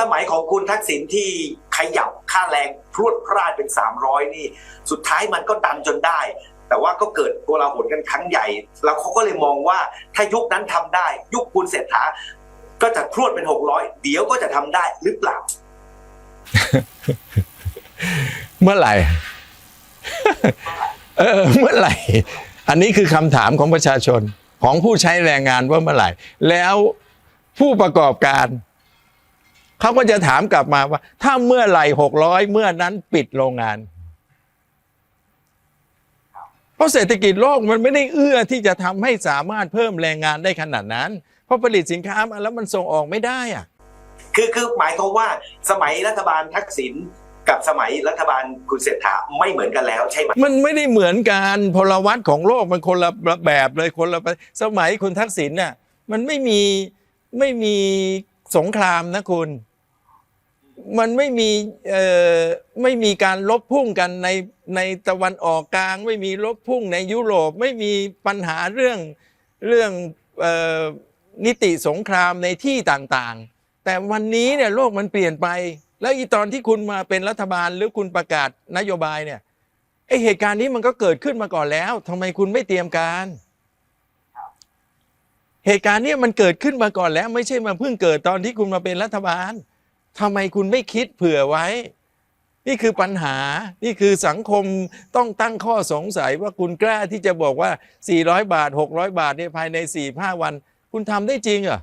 สมัยของคุณทักษิณที่ขยับค่าแรงพรวดพราดเป็น 300 นี่ สุดท้ายมันก็ดันจนได้ แต่ว่าก็เกิดโกลาหลกันครั้งใหญ่ แล้วเขาก็เลยมองว่าถ้ายุคนั้นทำได้ ยุคคุณเศรษฐาก็จะพรวดเป็น 600 เดี๋ยวก็จะทำได้หรือเปล่า เมื่อไหร่เออเมื่อไหร่ อันนี้คือคำถามของประชาชนของผู้ใช้แรงงานว่าเมื่อไหร่ แล้วผู้ประกอบการ เขาก็จะถามกลับมาว่า ถ้าเมื่อไหร่หกร้อยเมื่อนั้นปิดโรงงาน เพราะเศรษฐกิจโลกมันไม่ได้เอื้อที่จะทำให้สามารถเพิ่มแรงงานได้ขนาดนั้น เพราะผลิตสินค้ามาแล้วมันส่งออกไม่ได้อะคือคือหมายความว่าสมัยรัฐบาลทักษิณกับสมัยรัฐบาลคุณเศรษฐาไม่เหมือนกันแล้วใช่ไหมมันไม่ได้เหมือนกันพลวัตของโลกมันคนละแบบเลยคนละสมัยคุณทักษิณน่ะมันไม่มีไม่มี สงครามนะคุณ มันไม่มีเอ่อไม่มีการลบพุ่งกันในในตะวันออกกลาง ไม่มีลบพุ่งในยุโรปไม่มีปัญหาเรื่องเรื่องเอ่อนิติสงครามในที่ต่างๆ แต่วันนี้เนี่ยโลกมันเปลี่ยนไป แล้วอีตอนที่คุณมาเป็นรัฐบาลหรือคุณประกาศนโยบายเนี่ยไอเหตุการณ์นี้มันก็เกิดขึ้นมาก่อนแล้วทำไมคุณไม่เตรียมการ เหตุการณ์นี้มันเกิดขึ้นมาก่อนแล้ว ไม่ใช่มาเพิ่งเกิดตอนที่คุณมาเป็นรัฐบาลทำไมคุณไม่คิดเผื่อไว้ นี่คือปัญหา นี่คือสังคมต้องตั้งข้อสงสัยว่าคุณกล้าที่จะบอกว่า 400 บาท 600 บาทเนี่ยภายใน4-5วัน คุณทำได้จริงเหรอ